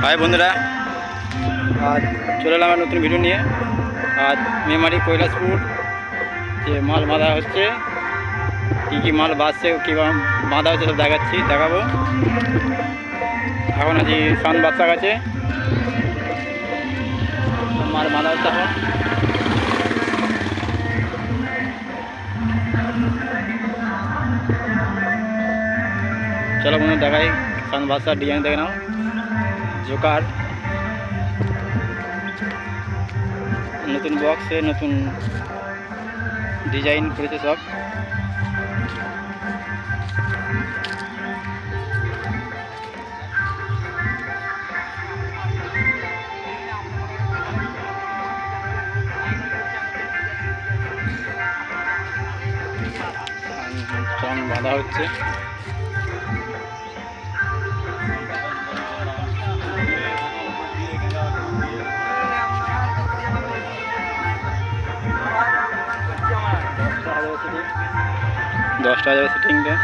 High বন্ধুরা, আজ চলে এলাম নতুন ভিডিও নিয়ে। আজ মেমারি কৈলাসপুর, যে মাল বাঁধা হচ্ছে, কী কী মাল বাঁধছে, কী বাঁধা হচ্ছে সব দেখাচ্ছি, দেখাবো। এখন আছি সান বাচ্চা গেছে মাল বাঁধা হচ্ছে এখন। চলো বন্ধু দেখাই সান বাচ্চার ডিজাইন দেখে নাও। জোকার। নতুন বক্সে নতুন ডিজাইন করেছে সব। বাঁধা হচ্ছে। যাবে সেটিংটা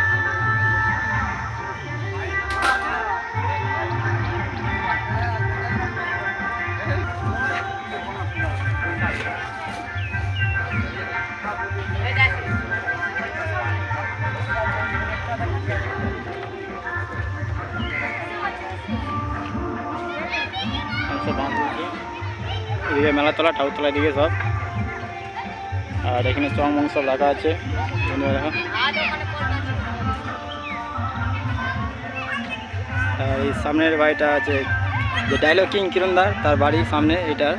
সব বাঁধ দিয়েছে। এদিকে মেলাতলা ঠাকুরতলা এদিকে সব আর এখানে চং মং সব রাখা আছে এই সামনের বাড়িটা আছে, যে ডায়লগ কিং কিরণদার তার বাড়ির সামনে এটার